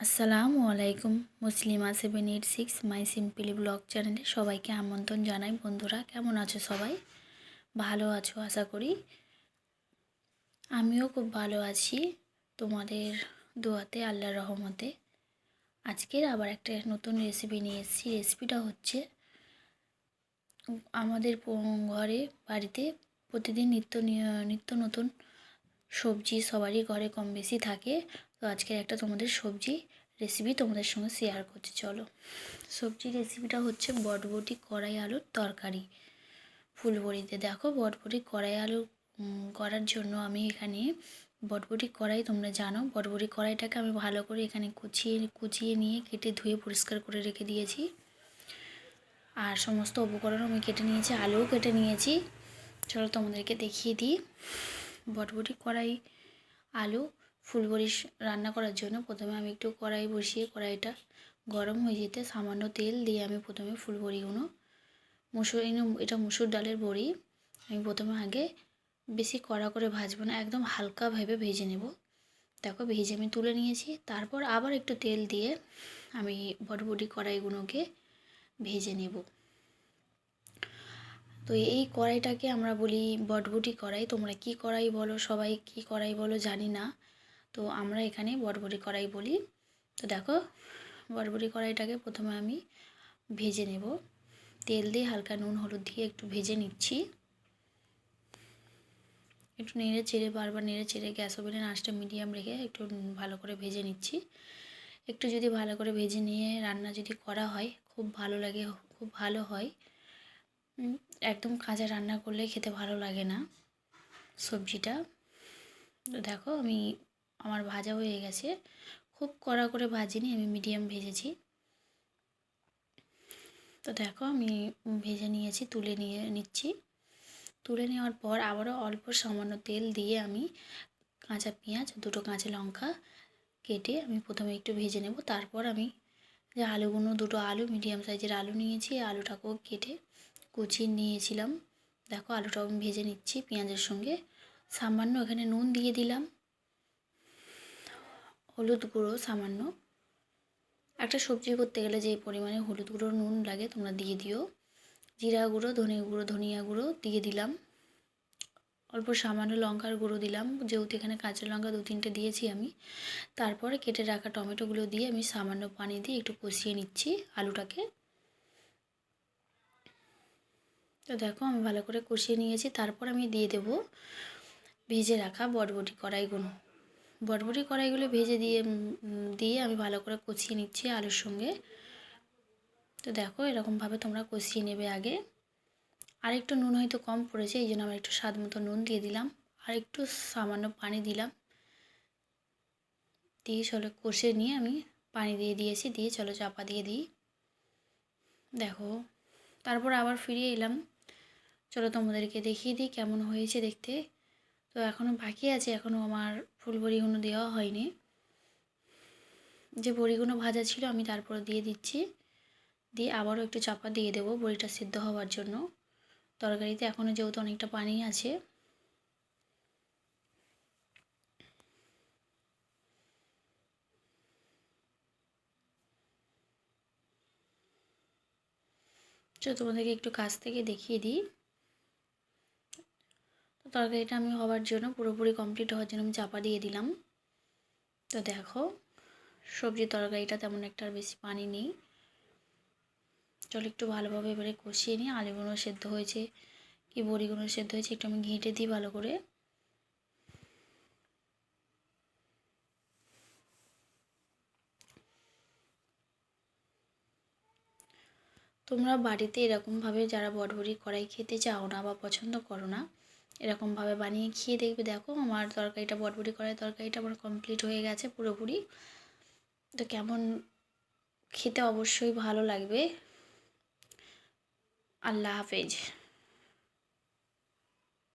আসসালামু আলাইকুম। Muslima seven eight six my simply blog চ্যানেলে সবাইকে আমন্ত্রণ জানাই। বন্ধুরা, কেমন আছো সবাই? ভালো আছো, আশা করি? আমিও খুব ভালো আছি তোমাদের দোয়াতে, আল্লাহর রহমতে। আজকের আবার একটা নতুন রেসিপি নিয়ে এসেছি। রেসিপিটা হচ্ছে আমাদের ঘরে, বাড়িতে প্রতিদিন নিত্য নিত্য নতুন সবজি সবারই ঘরে কম বেশি থাকে। তো আজকের একটা তোমাদের সবজি রেসিপি তোমাদের সঙ্গে শেয়ার করছি, চলো। সবজি রেসিপিটা হচ্ছে বটবটি কড়াই আলুর তরকারি। ফুলবড়িতে দেখো বটবটি কড়াই আলু করার জন্য আমি এখানে বটবটি কড়াই তোমরা জানো। বটবটি কড়াইটাকে আমি ভালো করে এখানে কুচিয়ে কুচিয়ে নিয়ে কেটে ধুয়ে পরিষ্কার করে রেখে দিয়েছি। আর সমস্ত উপকরণ আমি কেটে নিয়েছি, আলুও কেটে নিয়েছি। চলো তোমাদেরকে দেখিয়ে দিই। বটবটি কড়াই, আলু ফুলবড়ি রান্না করার জন্য প্রথমে আমি একটু কড়াই বসিয়ে কড়াইটা গরম হয়ে যেতে সামান্য তেল দিয়ে আমি প্রথমে ফুলবড়িগুলো মুসুর এটা মুসুর ডালের বড়ি, আমি প্রথমে আগে বেশি কড়া করে ভাজবো না, একদম হালকাভাবে ভেজে নেব। দেখো ভেজে আমি তুলে নিয়েছি, তারপর আবার একটু তেল দিয়ে আমি বটবটি কড়াইগুলোকে ভেজে নেব। তো এই কড়াইটাকে আমরা বলি বটবটি কড়াই, তোমরা কি কড়াই বলো, সবাই কি কড়াই বলো জানি না। তো আমরা এখানে বটবটি কড়াই বলি। তো দেখো বটবটি কড়াইটাকে প্রথমে আমি ভেজে নেব। তেল দিয়ে হালকা নুন, হলুদ দিয়ে একটু ভেজে নিচ্ছি। একটু নেড়ে চেড়ে, বারবার নেড়ে চেড়ে গ্যাস ওভেনের আঁচটা মিডিয়াম রেখে একটু ভালো করে ভেজে নিচ্ছি। একটু যদি ভালো করে ভেজে নিয়ে রান্না যদি করা হয়, খুব ভালো লাগে, খুব ভালো হয়। একদম কাঁচা রান্না করলে খেতে ভালো লাগে না সবজিটা। তো দেখো, আমি আমার ভাজা হয়ে গেছে। খুব কড়া করে ভাজিনি, আমি মিডিয়াম ভেজেছি। তো দেখো, আমি ভেজে নিয়েছি, তুলে নিয়ে নিচ্ছি। তুলে নেওয়ার পর আবারও অল্প সামান্য তেল দিয়ে আমি কাঁচা পেঁয়াজ, দুটো কাঁচা লঙ্কা কেটে আমি প্রথমে একটু ভেজে নেব। তারপর আমি যে আলুগুলো, দুটো আলু, মিডিয়াম সাইজের আলু নিয়েছি আলুটাকেও কেটে কুচিয়ে নিয়েছিলাম। দেখো, আলুটাও আমি ভেজে নিচ্ছি পেঁয়াজের সঙ্গে। সামান্য এখানে নুন দিয়ে দিলাম। হলুদ গুঁড়ো সামান্য। একটা সবজি করতে গেলে যে পরিমাণে হলুদ গুঁড়ো, নুন লাগে তোমরা দিয়ে দিও। জিরা গুঁড়ো, ধনে গুঁড়ো, ধনিয়া গুঁড়ো দিয়ে দিলাম। অল্প সামান্য লঙ্কার গুঁড়ো দিলাম, যেহেতু এখানে কাঁচা লঙ্কা দু তিনটে দিয়েছি আমি। তারপরে কেটে রাখা টমেটোগুলো দিয়ে আমি সামান্য পানি দিয়ে একটু কষিয়ে নিচ্ছি আলুটাকে। তো দেখো, আমি ভালো করে কষিয়ে নিয়েছি। তারপর আমি দিয়ে দেব ভেজে রাখা বটবটি কড়াইগুলো। বটবটি কড়াইগুলো ভেজে দিয়ে দিয়ে আমি ভালো করে কষিয়ে নিচ্ছি আলুর সঙ্গে। তো দেখো এরকমভাবে তোমরা কষিয়ে নেবে আগে। আর একটু নুন হয়তো কম পড়েছে, এই জন্য আমার একটু স্বাদ মতো নুন দিয়ে দিলাম। আর একটু সামান্য পানি দিলাম। দিয়ে চলো কষে নিয়ে আমি পানি দিয়ে দিয়েছি, দিয়ে চলো চাপা দিয়ে দিই। দেখো, তারপর আবার ফিরে এলাম। চলো তোমাদেরকে দেখিয়ে দিই কেমন হয়েছে দেখতে। তো এখনও বাকি আছে এখনও আমার ফুল বড়িগুলো দেওয়া হয়নি। যে বড়িগুলো ভাজা ছিল আমি তারপরে দিয়ে দিচ্ছি। দিয়ে আবারও একটু চাপা দিয়ে দেবো বড়িটা সিদ্ধ হওয়ার জন্য। তরকারিতে এখনও যেহেতু অনেকটা পানি আছে। চলো তোমাদেরকে একটু কাছ থেকে দেখিয়ে দিই। তো তরকারিটা আমি হওয়ার জন্য পুরোপুরি কমপ্লিট হওয়ার জন্য আমি চাপা দিয়ে দিলাম। তো দেখো, সবজি তরকারিটা তেমন একটা আর বেশি পানি নেই। চলো একটু ভালোভাবে এবারে কষিয়ে নিই। আলুগুলো সেদ্ধ হয়েছে, কি বড়িগুলো সেদ্ধ হয়েছে একটু আমি ঘেঁটে দিই ভালো করে। তোমরা বাড়িতে এরকমভাবে যারা বটবড়ি কড়াই খেতে চাও না বা পছন্দ করো না এরকমভাবে বানিয়ে খেয়ে দেখবে, দেখো আমার তরকারিটা বটবটি করার তরকারিটা আমার কমপ্লিট হয়ে গেছে পুরোপুরি। তো কেমন খেতে অবশ্যই ভালো লাগবে। আল্লাহ হাফেজ।